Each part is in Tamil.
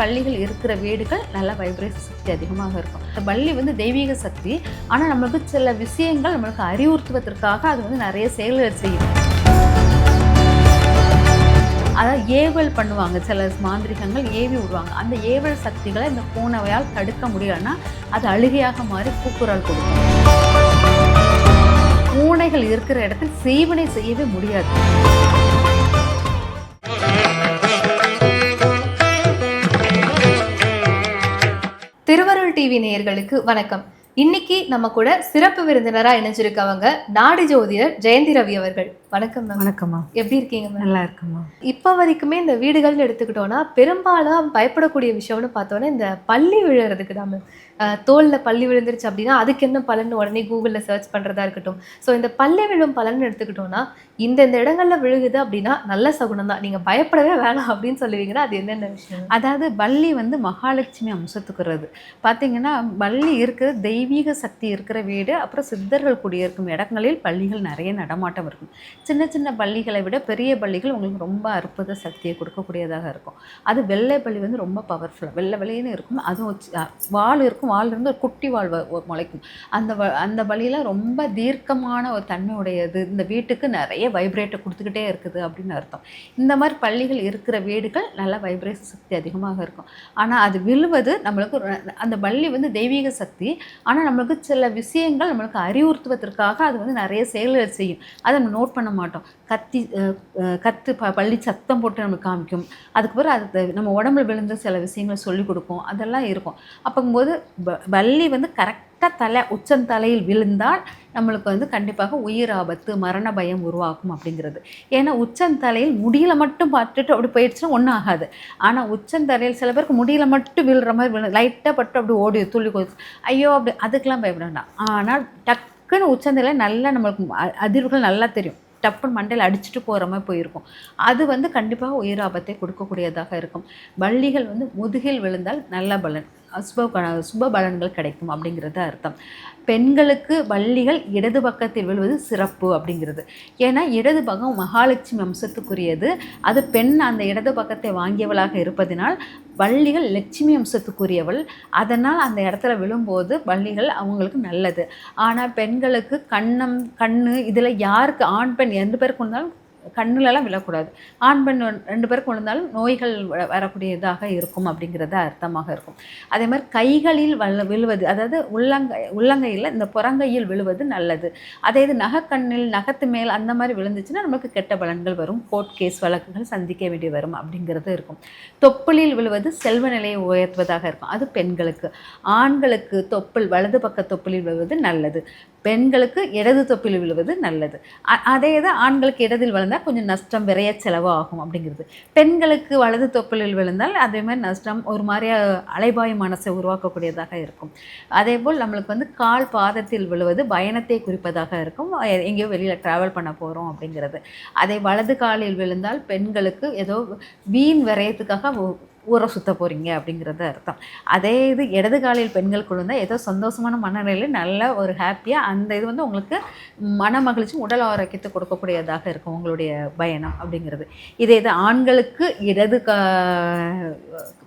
பள்ளிகள் இருக்கிற வீடுகள் நல்ல வைப்ரேஷன் சக்தி அதிகமாக இருக்கும். இந்த பள்ளி வந்து தெய்வீக சக்தி. ஆனால் நம்மளுக்கு சில விஷயங்கள் நம்மளுக்கு அறிவுறுத்துவதற்காக அது வந்து நிறைய செயல்கள் செய்யும். அதாவது ஏவல் பண்ணுவாங்க. சில மாந்திரிகங்கள் ஏவி விடுவாங்க. அந்த ஏவல் சக்திகளை இந்த பூனவையால் தடுக்க முடியலன்னா அது அழுகையாக மாறி கூக்குரல் கொடுக்கும். பூனைகள் இருக்கிற இடத்தில் சீவனை செய்யவே முடியாது. டிவி நேயர்களுக்கு வணக்கம். இன்னைக்கு நம்ம கூட சிறப்பு விருந்தினரா இணைஞ்சிருக்கவங்க நாடி ஜோதிடர் ஜெயந்தி ரவி அவர்கள். வணக்கம் மேம் வணக்கம்மா. எப்படி இருக்கீங்க நல்லா இருக்குமா இப்போ வரைக்குமே இந்த வீடுகள்னு எடுத்துக்கிட்டோம்னா பெரும்பாலும் பயப்படக்கூடிய விஷயம்னு பார்த்தோன்னா இந்த பள்ளி விழுறதுக்கு தான் மேம் தோலில் பள்ளி விழுந்துருச்சு அப்படின்னா அதுக்கு என்ன பலன் உடனே கூகுளில் சர்ச் பண்ணுறதா இருக்கட்டும். ஸோ இந்த பள்ளி விழும் பலன் எடுத்துக்கிட்டோம்னா இந்த இந்த விழுகுது அப்படின்னா நல்ல சகுனம் தான். நீங்கள் பயப்படவே வேணாம் அப்படின்னு சொல்லுவீங்கன்னா அது என்னென்ன விஷயம்? அதாவது பள்ளி வந்து மகாலட்சுமி அம்சத்துக்குறது பார்த்தீங்கன்னா பள்ளி இருக்கிற தெய்வீக சக்தி இருக்கிற வீடு அப்புறம் சித்தர்கள் குடியிருக்கும் இடங்களில் பள்ளிகள் நிறைய நடமாட்டம் இருக்கும். சின்ன சின்ன பள்ளிகளை விட பெரிய பள்ளிகள் உங்களுக்கு ரொம்ப அற்புத சக்தியை கொடுக்கக்கூடியதாக இருக்கும். அது வெள்ளை பள்ளி வந்து ரொம்ப பவர்ஃபுல்லாக வெள்ளை வெளியேன்னு இருக்கும். அதுவும் சி- வால் இருக்கும். வால் வாழ்லேருந்து ஒரு குட்டி வால் முளைக்கும். அந்த வ- அந்த வழியில் ரொம்ப தீர்க்கமான ஒரு தன்மையுடையது. இந்த வீட்டுக்கு நிறைய வைப்ரேட்டை கொடுத்துக்கிட்டே இருக்குது அப்படின்னு அர்த்தம். இந்த மாதிரி பள்ளிகள் இருக்கிற வீடுகள் நல்லா வைப்ரேஷன் சக்தி அதிகமாக இருக்கும். ஆனால் அது விழுவது நம்மளுக்கு அந்த பள்ளி வந்து தெய்வீக சக்தி. ஆனால் நம்மளுக்கு சில விஷயங்கள் நம்மளுக்கு அறிவுறுத்துவதற்காக அது வந்து நிறைய செயல்கள் செய்யும். அதை நம்ம நோட் பண்ண மாட்டோம். கத்தி கத்து ப பள்ளி சத்தம் போட்டு நம்மளுக்கு காமிக்கும். அதுக்கு பிறகு அது நம்ம உடம்புல விழுந்த சில விஷயங்களை சொல்லிக் கொடுக்கும். அதெல்லாம் இருக்கும். அப்போங்கும்போது ப பள்ளி வந்து கரெக்டாக தலை உச்சந்தலையில் விழுந்தால் நம்மளுக்கு வந்து கண்டிப்பாக உயிர் ஆபத்து மரண பயம் உருவாகும் அப்படிங்கிறது. ஏன்னா உச்சந்தலையில் முடியல மட்டும் பார்த்துட்டு அப்படி போயிடுச்சுன்னா ஒன்றும் ஆகாது. ஆனால் உச்சந்தலையில் சில பேருக்கு முடியல மட்டும் விழுற மாதிரி விழு லைட்டாக பட்டு அப்படி ஓடி துள்ளி கொடுத்து ஐயோ அப்படி அதுக்கெல்லாம் பயப்பட வேண்டாம். ஆனால் டக்குன்னு உச்சந்தலையில் நல்லா நம்மளுக்கு அ- அதிர்வுகள் நல்லா தெரியும். டப்புன்னு மண்டையில் அடிச்சுட்டு போகிற மாதிரி போயிருக்கும். அது வந்து கண்டிப்பாக உயிர் ஆபத்தை கொடுக்கக்கூடியதாக இருக்கும். வள்ளிகள் வந்து முதுகில் விழுந்தால் நல்ல பலன். சுப சுப பலன்கள் கிடைக்கும் அப்படிங்கிறது அர்த்தம். பெண்களுக்கு வள்ளிகள் இடது பக்கத்தில் விழுவது சிறப்பு அப்படிங்கிறது. ஏன்னா இடது பக்கம் மகாலட்சுமி அம்சத்துக்குரியது. அது பெண் அந்த இடது பக்கத்தை வாங்கியவளாக இருப்பதினால் வள்ளிகள் லட்சுமி அம்சத்துக்குரியவள். அதனால் அந்த இடத்துல விழும்போது வள்ளிகள் அவங்களுக்கு நல்லது. ஆனால் பெண்களுக்கு கண்ணம் கண் இதில் யாருக்கு ஆண் பெண் எந்த பேருக்கு இருந்தாலும் கண்ணுலலாம் விழக்கூடாது. ஆண் பெண் ரெண்டு பேருக்கு விழுந்தாலும் நோய்கள் வ- வரக்கூடியதாக இருக்கும் அப்படிங்கிறது அர்த்தமாக இருக்கும். அதே மாதிரி கைகளில் வல்ல விழுவது அதாவது உள்ளங்கை உள்ளங்கையில் இந்த புறங்கையில் விழுவது நல்லது. அதே இது நகைக்கண்ணில் நகத்து மேல் அந்த மாதிரி விழுந்துச்சுன்னா நமக்கு கெட்ட பலன்கள் வரும். கோர்ட் கேஸ் வழக்குகள் சந்திக்க வேண்டி வரும் அப்படிங்கிறது இருக்கும். தொப்புளில் விழுவது செல்வ நிலையை உயர்த்துவதாக இருக்கும். அது பெண்களுக்கு. ஆண்களுக்கு தொப்புள் வலது பக்க தொப்புளில் விழுவது நல்லது. பெண்களுக்கு இடது தொப்பில் விழுவது நல்லது. அ- அதே இது ஆண்களுக்கு இடதில் விழுந்தால் கொஞ்சம் நஷ்டம் விரைய செலவு ஆகும் அப்படிங்கிறது. பெண்களுக்கு வலது தொப்பிலில் விழுந்தால் அதே மாதிரி நஷ்டம் ஒரு மாதிரியாக அலைபாய மனசை உருவாக்கக்கூடியதாக இருக்கும். அதே போல் நம்மளுக்கு வந்து கால் பாதத்தில் விழுவது பயணத்தை குறிப்பதாக இருக்கும். எங்கேயோ வெளியில் ட்ராவல் பண்ண போகிறோம் அப்படிங்கிறது. அதே வலது காலில் விழுந்தால் பெண்களுக்கு ஏதோ வீண் விரயத்துக்காக ஊரை சுத்த போகிறீங்க அப்படிங்கிறது அர்த்தம். அதே இது இடது காலையில் பெண்கள் விழுந்தால் ஏதோ சந்தோஷமான மனநிலையில் நல்ல ஒரு ஹாப்பியாக அந்த இது வந்து உங்களுக்கு மன மகிழ்ச்சி உடல் ஆரோக்கியத்தை கொடுக்கக்கூடியதாக இருக்கும் உங்களுடைய பயணம் அப்படிங்கிறது. இதே இது ஆண்களுக்கு இடது கா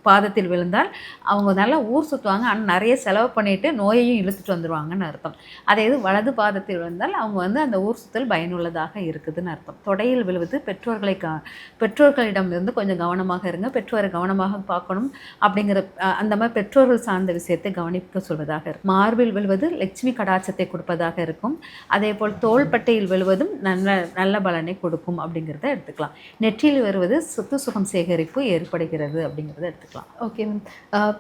பாதத்தில் விழுந்தால் அவங்க நல்லா ஊர் சுற்றுவாங்க ஆனால் நிறைய செலவு பண்ணிட்டு நோயையும் இழுத்துட்டு வந்துடுவாங்கன்னு அர்த்தம். அதே இது வலது பாதத்தில் விழுந்தால் அவங்க வந்து அந்த ஊர் சுத்தல் பயனுள்ளதாக இருக்குதுன்னு அர்த்தம். தொடையில் விழுவது பெற்றோர்களை கா பெற்றோர்களிடம் இருந்து கொஞ்சம் கவனமாக இருங்க. பெற்றோரை கவனமாக பார்க்கணும் அப்படிங்கிற அந்த மாதிரி பெற்றோர்கள் சார்ந்த விஷயத்தை கவனிக்க சொல்வதாக இருக்கும் மார்பில் விழுவது லட்சுமி கடாச்சத்தை கொடுப்பதாக இருக்கும். அதே போல் தோள்பட்டையில் விழுவதும் நல்ல நல்ல பலனை கொடுக்கும் அப்படிங்கிறத எடுத்துக்கலாம். நெற்றியில் வருவது சொத்து சுகம் சேகரிப்பு ஏற்படுகிறது அப்படிங்கிறத எடுத்துக்கலாம். ஓகே மேம்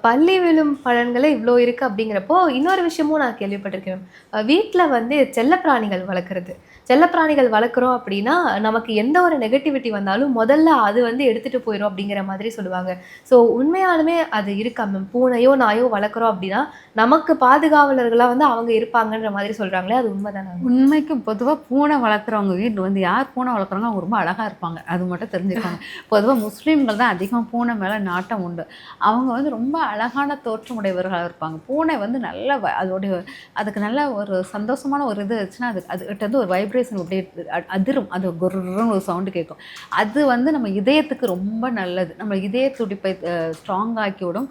பள்ளி விழும் பலன்களே இவ்வளோ இருக்கு அப்படிங்கிறப்போ இன்னொரு விஷயமும் நான் கேள்விப்பட்டிருக்கேன் மேம் வீட்டில் வந்து செல்லப்பிராணிகள் வளர்க்குறது. செல்லப்பிராணிகள் வளர்க்குறோம் அப்படின்னா நமக்கு எந்த ஒரு நெகட்டிவிட்டி வந்தாலும் முதல்ல அது வந்து எடுத்துகிட்டு போயிடும் அப்படிங்கிற மாதிரி சொல்லுவாங்க. ஸோ உண்மையாலுமே அது இருக்கா மேம் பூனையோ நாயோ வளர்க்குறோம் அப்படின்னா நமக்கு பாதுகாவலர்களாக வந்து அவங்க இருப்பாங்கன்ற மாதிரி சொல்கிறாங்களே அது உண்மைதானா உண்மைக்கு பொதுவாக பூனை வளர்க்குறவங்க வீட்டு வந்து யார் பூனை வளர்க்குறாங்க அவங்க ரொம்ப அழகாக இருப்பாங்க. அது மட்டும் தெரிஞ்சுக்காங்க. பொதுவாக முஸ்லீம்கள் தான் அதிகம் பூனை மேலே நாட்டம் உண்டு. அவங்க வந்து ரொம்ப அழகான தோற்றமுடையவர்களாக இருப்பாங்க. பூனை வந்து நல்ல அதோடைய அதுக்கு நல்ல ஒரு சந்தோஷமான ஒரு இது வச்சுன்னா அது அதுகிட்ட வந்து ஒரு வைப்ரேஷன் அப்படியே அதிரும். அது குர்ன்னு ஒரு சவுண்டு கேட்கும். அது வந்து நம்ம இதயத்துக்கு ரொம்ப நல்லது. நம்ம இதய துடிப்பை ஸ்ட்ராங் ஆக்கி விடும்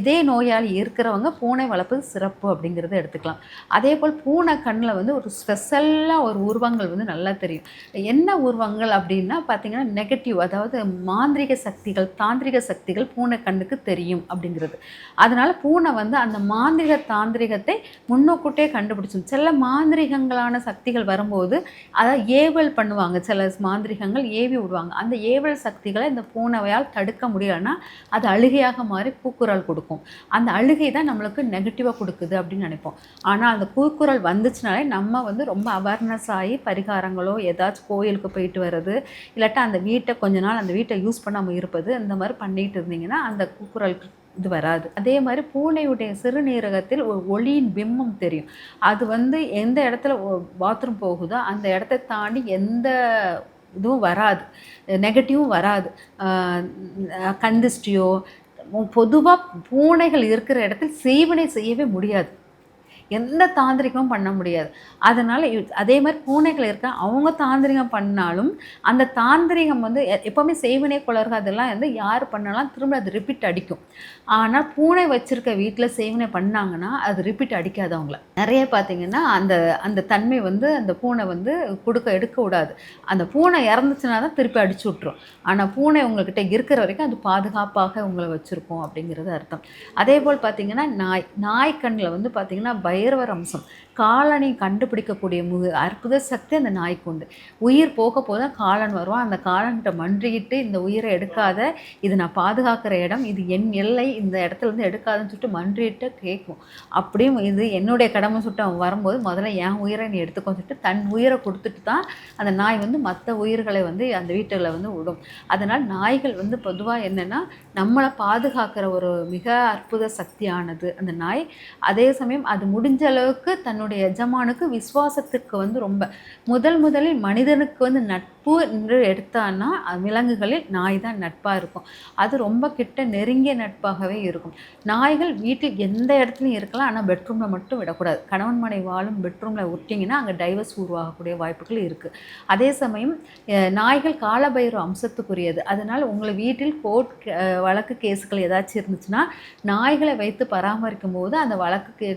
இதய நோயாளி இருக்கிறவங்க பூனை வளர்ப்பது சிறப்பு அப்படிங்கிறத எடுத்துக்கலாம். அதே போல் பூனை கண்ணில் வந்து ஒரு ஸ்பெஷலாக ஒரு உருவங்கள் வந்து நல்லா தெரியும். என்ன உருவங்கள் அப்படின்னா பார்த்தீங்கன்னா நெகட்டிவ் அதாவது மாந்திரிக சக்திகள் தாந்திரிக சக்திகள் பூனை கண் கண்ணுக்கு தெரியும் அப்படிங்கிறது. அதனால் பூனை வந்து அந்த மாந்திரிக தாந்திரிகத்தை முன்னோக்கூட்டே கண்டுபிடிச்சிடும் சில மாந்திரிகங்களான சக்திகள் வரும்போது அதை ஏவல் பண்ணுவாங்க. சில மாந்திரிகங்கள் ஏவி விடுவாங்க. அந்த ஏவல் சக்திகளை இந்த பூனைவையால் தடுக்க முடியலைன்னா அது அழுகையாக மாறி கூக்குரல் கொடுக்கும். அந்த அழுகை தான் நம்மளுக்கு நெகட்டிவாக கொடுக்குது அப்படின்னு நினைப்போம். ஆனால் அந்த கூக்குரல் வந்துச்சுனாலே நம்ம வந்து ரொம்ப அவேர்னஸ் ஆகி பரிகாரங்களோ ஏதாச்சும் கோயிலுக்கு போயிட்டு வர்றது இல்லாட்டா அந்த வீட்டை கொஞ்ச நாள் அந்த வீட்டை யூஸ் பண்ணாமல் இருப்பது இந்த மாதிரி பண்ணிட்டு இருந்தீங்கன்னா அந்த கூக்குரல் இது வராது. அதே மாதிரி பூனையுடைய சிறுநீரகத்தில் ஒரு ஒளியின் பிம்பம் தெரியும். அது வந்து எந்த இடத்துல பாத்ரூம் போகுதோ அந்த இடத்த தாண்டி எந்த இதுவும் வராது. நெகட்டிவும் வராது. கந்திஷ்டியோ பொதுவாக பூனைகள் இருக்கிற இடத்தில் சேவனை செய்யவே முடியாது. எந்த தாந்திரிகமும் பண்ண முடியாது. அதனால் அதே மாதிரி பூனைகள் இருக்க அவங்க தாந்திரிகம் பண்ணாலும் அந்த தாந்திரிகம் வந்து எ- எப்போவுமே செய்வினை குளர்கள் அதெல்லாம் வந்து யார் பண்ணாலும் திரும்ப அது ரிப்பீட் அடிக்கும். ஆனால் பூனை வச்சிருக்க வீட்டில் செய்வினை பண்ணாங்கன்னா அது ரிப்பீட் அடிக்காது அவங்கள. நிறைய பார்த்தீங்கன்னா அந்த அந்த தன்மை வந்து அந்த பூனை வந்து கொடுக்க எடுக்க விடாது. அந்த பூனை இறந்துச்சுன்னா தான் திருப்பி அடிச்சு விட்ரும் ஆனால் பூனை உங்கள்கிட்ட இருக்கிற வரைக்கும் அது பாதுகாப்பாக உங்களை வச்சுருக்கோம் அப்படிங்கிறது அர்த்தம். அதே போல் பார்த்தீங்கன்னா நாய் நாய் கண்ணில் வந்து பார்த்தீங்கன்னா பைரவர் அம்சம் காலனை கண்டுபிடிக்கக்கூடிய மு அற்புத சக்தி அந்த நாய்க்கு உண்டு. உயிர் போக போக தான் காலன் வருவான். அந்த காலன்கிட்ட மன்றிட்டு இந்த உயிரை எடுக்காத இது நான் பாதுகாக்கிற இடம் இது என் எல்லை இந்த இடத்துலேருந்து எடுக்காதுன்னு சொல்லிட்டு மன்றிட்டு கேட்கும். அப்படியும் இது என்னுடைய கடமை சுட்டு அவன் வரும்போது முதல்ல என் உயிரை நீ எடுத்துக்கோன்னு சொல்லிட்டு தன் உயிரை கொடுத்துட்டு தான் அந்த நாய் வந்து மற்ற உயிர்களை வந்து அந்த வீட்டுகளை வந்து விடும். அதனால் நாய்கள் வந்து பொதுவாக என்னென்னா நம்மளை பாதுகாக்கிற ஒரு மிக அற்புத சக்தியானது அந்த நாய். அதே சமயம் அது முடி முடிஞ்ச அளவுக்கு தன்னுடைய எஜமானுக்கு விசுவாசத்துக்கு வந்து ரொம்ப முதல் முதலில் மனிதனுக்கு வந்து நட்பு என்று எடுத்தான்னா விலங்குகளில் நாய் தான் நட்பாக இருக்கும். அது ரொம்ப கிட்ட நெருங்கிய நட்பாகவே இருக்கும். நாய்கள் வீட்டில் எந்த இடத்துலையும் இருக்கலாம். ஆனால் பெட்ரூமில் மட்டும் விடக்கூடாது. கணவன் மனை வாழும் பெட்ரூமில் விட்டிங்கன்னா அங்கே டைவர்ஸ் உருவாகக்கூடிய வாய்ப்புகள் இருக்குது அதே சமயம் நாய்கள் காலபைரவ அம்சத்துக்குரியது. அதனால் உங்களை வீட்டில் கோர்ட் வழக்கு கேஸுகள் ஏதாச்சும் இருந்துச்சுன்னா நாய்களை வைத்து பராமரிக்கும் போது அந்த வழக்கு கே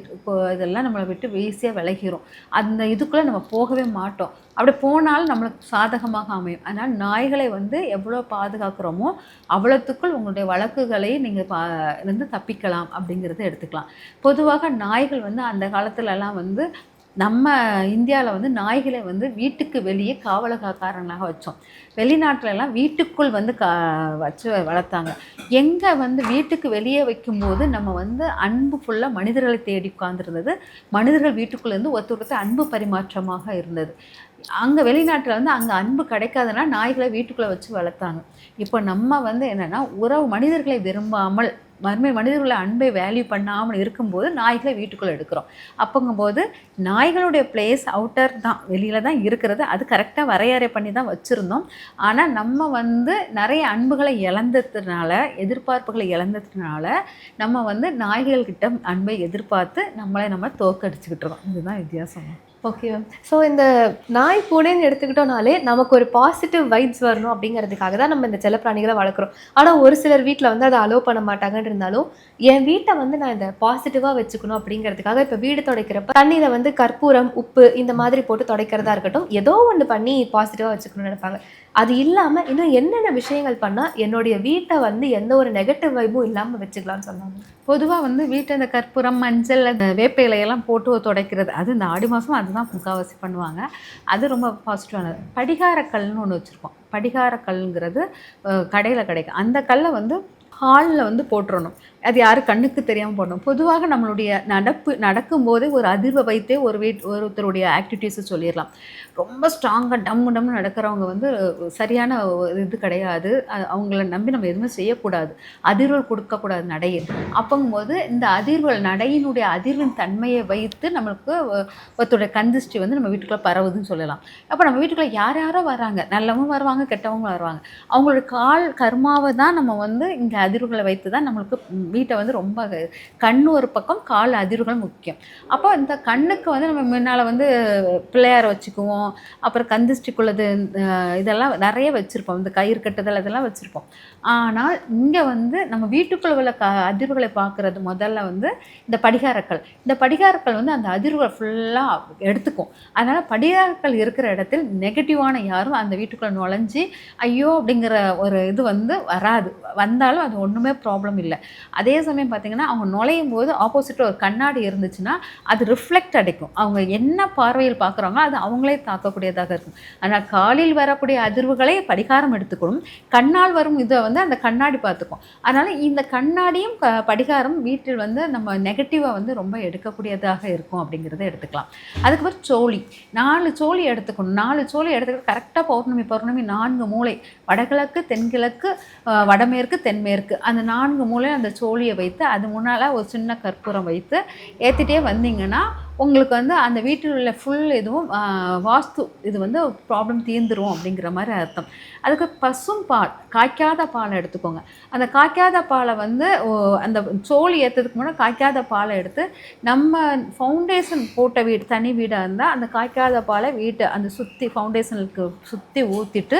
இதெல்லாம் நம்மளை விட்டு ஈஸியாக விலகிரும். அந்த இதுக்குள்ளே நம்ம போகவே மாட்டோம். அப்படி போனாலும் நம்மளுக்கு சாதகமாக அமையும். அதனால் நாய்களை வந்து எவ்வளோ பாதுகாக்கிறோமோ அவ்வளோத்துக்குள் உங்களுடைய வழக்குகளை நீங்கள் பா இருந்து தப்பிக்கலாம் அப்படிங்கிறத எடுத்துக்கலாம். பொதுவாக நாய்கள் வந்து அந்த காலத்துலலாம் வந்து நம்ம இந்தியாவில் வந்து நாய்களை வந்து வீட்டுக்கு வெளியே காவலகாரங்களாக வச்சோம். வெளிநாட்டிலலாம் வீட்டுக்குள் வந்து கா வச்சு வளர்த்தாங்க. எங்கே வந்து வீட்டுக்கு வெளியே வைக்கும்போது நம்ம வந்து அன்பு ஃபுல்லாக மனிதர்களை தேடி உட்கார்ந்துருந்தது. மனிதர்கள் வீட்டுக்குள்ளேருந்து ஒருத்தர் ஒருத்தர் அன்பு பரிமாற்றமாக இருந்தது. அங்கே வெளிநாட்டில் வந்து அங்கே அன்பு கிடைக்காதுன்னா நாய்களை வீட்டுக்குள்ளே வச்சு வளர்த்தாங்க. இப்போ நம்ம வந்து என்னென்னா உறவு மனிதர்களை விரும்பாமல் மறுமை மனிதர்களை அன்பை வேல்யூ பண்ணாமல் இருக்கும்போது நாய்களை வீட்டுக்குள்ளே எடுக்கிறோம். அப்போங்கும்போது நாய்களுடைய பிளேஸ் அவுட்டர் தான் வெளியில் தான் இருக்கிறது. அது கரெக்டாக வரையறை பண்ணி தான் வச்சுருந்தோம். ஆனால் நம்ம வந்து நிறைய அன்புகளை இழந்ததுனால எதிர்பார்ப்புகளை இழந்ததுனால நம்ம வந்து நாய்கள்கிட்ட அன்பை எதிர்பார்த்து நம்மளை நம்ம தோக்கடிச்சுக்கிட்டு இருக்கோம். இதுதான் வித்தியாசம். ஓகே மேம் ஸோ இந்த நாய் பூனைன்னு எடுத்துக்கிட்டோம்னாலே நமக்கு ஒரு பாசிட்டிவ் வைப்ஸ் வரணும் அப்படிங்கிறதுக்காக தான் நம்ம இந்த செல்லப்பிராணிகளை வளர்க்குறோம். ஆனால் ஒரு சிலர் வீட்டில் வந்து அதை அலோவ் பண்ண மாட்டாங்கன்னு இருந்தாலும் என் வீட்டை வந்து நான் இந்த பாசிட்டிவாக வச்சுக்கணும் அப்படிங்கிறதுக்காக இப்போ வீடு துடைக்கிறப்ப தண்ணியில் வந்து கற்பூரம் உப்பு இந்த மாதிரி போட்டு துடைக்கிறதா இருக்கட்டும் ஏதோ ஒன்று பண்ணி பாசிட்டிவாக வச்சுக்கணும்னு நினைப்பாங்க. அது இல்லாமல் இன்னும் என்னென்ன விஷயங்கள் பண்ணால் என்னுடைய வீட்டை வந்து எந்த ஒரு நெகட்டிவ் வைபும் இல்லாமல் வச்சுக்கலாம்னு சொன்னாங்க. பொதுவாக வந்து வீட்டை இந்த கற்பூரம் மஞ்சள் அந்த வேப்ப இலையெல்லாம் போட்டு துடைக்கிறது அது இந்த ஆடி மாதம் அதுதான் முக்கால்வாசி பண்ணுவாங்க. அது ரொம்ப பாசிட்டிவானது படிகாரக்கல்னு ஒன்று வச்சுருக்கோம். படிகாரக்கல்ங்கிறது கடையில் கிடைக்கும். அந்த கல்லை வந்து ஹாலில் வந்து போட்டுறணும். அது யாரும் கண்ணுக்கு தெரியாமல் பண்ணும் பொதுவாக நம்மளுடைய நடப்பு நடக்கும்போதே ஒரு அதிர்வை வைத்தே ஒரு வீட் ஒருத்தருடைய ஆக்டிவிட்டீஸை சொல்லிடலாம். ரொம்ப ஸ்ட்ராங்காக டம்மு டம்மு நடக்கிறவங்க வந்து சரியான ஒரு இது கிடையாது. அவங்கள நம்பி நம்ம எதுவுமே செய்யக்கூடாது. அதிர்வுகள் கொடுக்கக்கூடாது நடையில். அப்போங்கும்போது இந்த அதிர்வுகள் நடையினுடைய அதிர்வின் தன்மையை வைத்து நம்மளுக்கு ஒருத்தருடைய கந்திஷ்டி வந்து நம்ம வீட்டுக்குள்ளே பரவுதுன்னு சொல்லலாம். அப்போ நம்ம வீட்டுக்குள்ளே யார் யாரோ வராங்க. நல்லவும் வருவாங்க கெட்டவங்களும் வருவாங்க. அவங்களோட கால் கர்மாவை தான் நம்ம வந்து இங்கே அதிர்வுகளை வைத்து தான் நம்மளுக்கு வீட்டை வந்து ரொம்ப கண் ஒரு பக்கம் கால் அதிர்வுகள் முக்கியம். அப்போ இந்த கண்ணுக்கு வந்து நம்ம முன்னால் வந்து பிள்ளையார வச்சுக்குவோம். அப்புறம் கந்திஷ்டிக்குள்ளது இதெல்லாம் நிறைய வச்சுருப்போம். இந்த கயிறு கட்டுதல் இதெல்லாம் வச்சுருப்போம். ஆனால் இங்கே வந்து நம்ம வீட்டுக்குள்ள உள்ள க அதிர்வுகளை பார்க்குறது முதல்ல வந்து இந்த படிகாரக்கல். இந்த படிகாரக்கல் வந்து அந்த அதிர்வுகள் ஃபுல்லாக எடுத்துக்கும். அதனால் படிகாரக்கல் இருக்கிற இடத்தில் நெகட்டிவான யாரும் அந்த வீட்டுக்குள்ளே நுழைஞ்சி ஐயோ அப்படிங்கிற ஒரு இது வந்து வராது. வந்தாலும் அது ஒன்றுமே ப்ராப்ளம் இல்லை. அதே சமயம் பார்த்தீங்கன்னா அவங்க நுழையும் போது ஆப்போசிட்டில் ஒரு கண்ணாடி இருந்துச்சுன்னா அது ரிஃப்ளெக்ட் அடிக்கும். அவங்க என்ன பார்வையில் பார்க்குறாங்களோ அது அவங்களே தாக்கக்கூடியதாக இருக்கும். ஆனால் காலில் வரக்கூடிய அதிர்வுகளை படிகாரம் எடுத்துக்கணும் கண்ணால் வரும் இதை வந்து அந்த கண்ணாடி பார்த்துக்கும். அதனால் இந்த கண்ணாடியும் படிகாரம் வீட்டில் வந்து நம்ம நெகட்டிவாக வந்து ரொம்ப எடுக்கக்கூடியதாக இருக்கும் அப்படிங்கிறத எடுத்துக்கலாம். அதுக்கப்புறம் சோழி. நாலு சோழி எடுத்துக்கணும். நாலு சோழி எடுத்துக்கிட்டு கரெக்டாக பௌர்ணமி பௌர்ணமி நான்கு மூலை. வடகிழக்கு தென்கிழக்கு வடமேற்கு தென்மேற்கு. அந்த நான்கு மூலை அந்த சோழியை வைத்து அது முன்னால் ஒரு சின்ன கற்பூரம் வைத்து ஏற்றிட்டே வந்தீங்கன்னா உங்களுக்கு வந்து அந்த வீட்டில் உள்ள ஃபுல் இதுவும் வாஸ்து இது வந்து ப்ராப்ளம் தீர்ந்துரும் அப்படிங்கிற மாதிரி அர்த்தம். அதுக்கு பசும் பால் காய்க்காத பாலை எடுத்துக்கோங்க. அந்த காய்க்காத பாலை வந்து அந்த சோழி ஏற்றதுக்கு முன்னாடி காய்க்காத பாலை எடுத்து நம்ம ஃபவுண்டேஷன் போட்ட வீடு தனி வீடாக இருந்தால் அந்த காய்க்காத பாலை வீட்டை அந்த சுற்றி ஃபவுண்டேஷனுக்கு சுற்றி ஊற்றிட்டு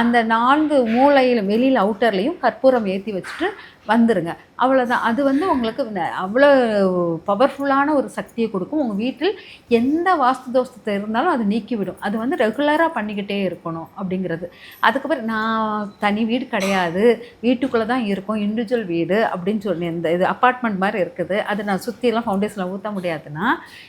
அந்த நான்கு மூலையில் வெளியில் அவுட்டர்லேயும் கற்பூரம் ஏற்றி வச்சுட்டு வந்துடுங்க அவ்வளோதான் அது வந்து உங்களுக்கு ந- அவ்வளோ பவர்ஃபுல்லான ஒரு சக்தியை கொடுக்கும். உங்கள் வீட்டில் எந்த வாஸ்து தோஷத்தை இருந்தாலும் அது நீக்கிவிடும். அது வந்து ரெகுலராக பண்ணிக்கிட்டே இருக்கணும் அப்படிங்கிறது. அதுக்கப்புறம் நான் தனி வீடு கிடையாது. வீட்டுக்குள்ளே தான் இருக்கும். இண்டிவிஜுவல் வீடு அப்படின்னு சொல்லி இந்த இது அப்பார்ட்மெண்ட் மாதிரி இருக்குது. அது நான் சுற்றிலாம் ஃபவுண்டேஷனில் ஊற்ற முடியாதுன்னா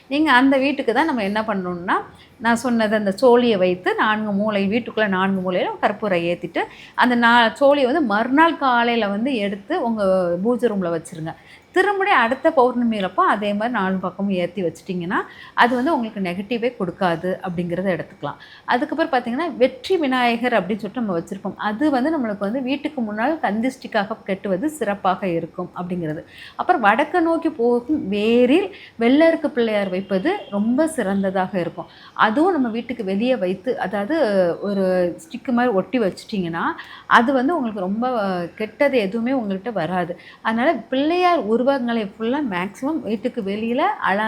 நீங்கள் அந்த வீட்டுக்கு தான் நம்ம என்ன பண்ணணும்னா நான் சொன்னது அந்த சோழியை வைத்து நான்கு மூளை வீட்டுக்குள்ளே நான்கு மூலையில் கற்பூரை ஏற்றிட்டு அந்த நான் சோழியை வந்து மறுநாள் காலையில் வந்து எடுத்து உங்கள் பூஜை ரூமில் வச்சுருங்க. திரும்படி அடுத்த பௌர்ணமியிலப்போ அதே மாதிரி நாலு பக்கமும் ஏற்றி வச்சிட்டிங்கன்னா அது வந்து உங்களுக்கு நெகட்டிவே கொடுக்காது அப்படிங்கிறத எடுத்துக்கலாம். அதுக்கப்புறம் பார்த்தீங்கன்னா வெற்றி விநாயகர் அப்படின்னு சொல்லிட்டு நம்ம வச்சுருப்போம். அது வந்து நம்மளுக்கு வந்து வீட்டுக்கு முன்னால் கந்திஷ்டிக்காக கட்டுவது சிறப்பாக இருக்கும் அப்படிங்கிறது. அப்புறம் வடக்கு நோக்கி போகும் வேரில் வெள்ளருக்கு பிள்ளையார் வைப்பது ரொம்ப சிறந்ததாக இருக்கும். அதுவும் நம்ம வீட்டுக்கு வெளியே வைத்து அதாவது ஒரு ஸ்டிக்கு மாதிரி ஒட்டி வச்சிட்டிங்கன்னா அது வந்து உங்களுக்கு ரொம்ப கெட்டது எதுவுமே உங்கள்கிட்ட வராது. அதனால் பிள்ளையார் ஒரு உருவங்களை ஃபுல்லாக மேக்ஸிமம் வீட்டுக்கு வெளியில் அழ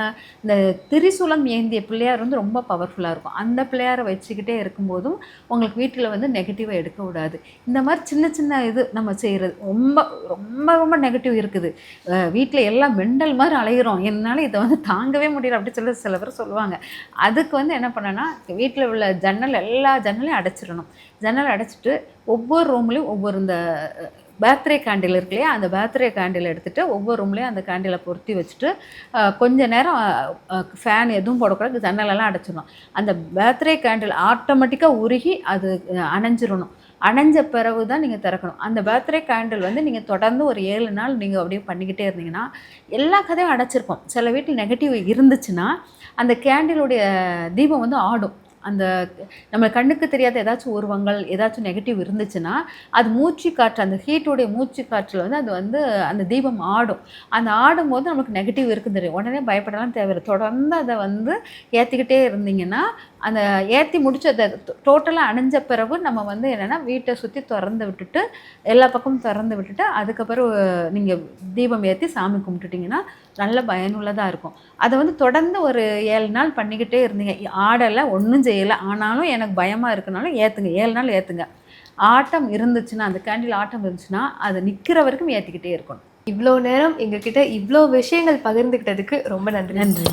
இந்த திரிசூலம் ஏந்திய பிள்ளையார் வந்து ரொம்ப பவர்ஃபுல்லாக இருக்கும். அந்த பிள்ளையாரை வச்சுக்கிட்டே இருக்கும்போதும் உங்களுக்கு வீட்டில் வந்து நெகட்டிவாக எடுக்க விடாது இந்த மாதிரி சின்ன சின்ன இது நம்ம செய்கிறது ரொம்ப ரொம்ப ரொம்ப நெகட்டிவ் இருக்குது. வீட்டில் எல்லாம் மெண்டல் மாதிரி அலைகிறோம் என்னால் இதை வந்து தாங்கவே முடியல அப்படி சொல்லி சில பேர் சொல்லுவாங்க. அதுக்கு வந்து என்ன பண்ணேன்னா வீட்டில் உள்ள ஜன்னல் எல்லா ஜன்னலையும் அடைச்சிடணும். ஜன்னல் அடைச்சிட்டு ஒவ்வொரு ரூம்லேயும் ஒவ்வொரு இந்த பேர்த்டே கேண்டில் இருக்கு இல்லையா அந்த பேர்த்டே கேண்டில் எடுத்துகிட்டு ஒவ்வொரு ரூம்லேயும் அந்த கேண்டிலை பொருத்தி வச்சுட்டு கொஞ்ச நேரம் ஃபேன் எதுவும் போடக்கூடாது ஜன்னலெல்லாம் அடைச்சிடணும். அந்த பேர்த்டே கேண்டில் ஆட்டோமேட்டிக்காக உருகி அது அணைஞ்சிடணும். அணைஞ்ச பிறகு தான் நீங்கள் திறக்கணும். அந்த பர்த்டே கேண்டில் வந்து நீங்கள் தொடர்ந்து ஒரு ஏழு நாள் நீங்கள் அப்படியே பண்ணிக்கிட்டே இருந்தீங்கன்னா எல்லா கதையும் அடைச்சிருப்போம். சில வீட்டில் நெகட்டிவ் இருந்துச்சுன்னா அந்த கேண்டிலுடைய தீபம் வந்து ஆடும். அந்த நம்ம கண்ணுக்கு தெரியாத ஏதாச்சும் உருவங்கள் ஏதாச்சும் நெகட்டிவ் இருந்துச்சுன்னா அது மூச்சு காற்று அந்த ஹீட்டுடைய மூச்சு காற்றில் வந்து அது வந்து அந்த தீபம் ஆடும். அந்த ஆடும் போது நமக்கு நெகட்டிவ் இருக்குன்னு தெரியும். உடனே பயப்படலாம் தேவையில்லை. தொடர்ந்து அதை வந்து ஏற்றிக்கிட்டே இருந்தீங்கன்னா அந்த ஏற்றி முடிச்சு அதை டோட்டலாக அணைஞ்ச பிறகு நம்ம வந்து என்னென்னா வீட்டை சுற்றி திறந்து விட்டுட்டு எல்லா பக்கமும் திறந்து விட்டுட்டு அதுக்கப்புறம் நீங்கள் தீபம் ஏற்றி சாமி கும்பிட்டுட்டிங்கன்னா நல்ல பயனுள்ளதாக இருக்கும். அதை வந்து தொடர்ந்து ஒரு ஏழு நாள் பண்ணிக்கிட்டே இருந்தீங்க. ஆடலை ஒன்றும் செய்யலை. ஆனாலும் எனக்கு பயமாக இருக்குனாலும் ஏற்றுங்க ஏழு நாள் ஏற்றுங்க ஆட்டம் இருந்துச்சுன்னா அந்த கேண்டில் ஆட்டம் இருந்துச்சுன்னா அது நிற்கிற வரைக்கும் ஏற்றிக்கிட்டே இருக்கணும். இவ்வளோ நேரம் எங்ககிட்ட இவ்வளோ விஷயங்கள் பகிர்ந்துக்கிட்டதுக்கு ரொம்ப நன்றி. நன்றி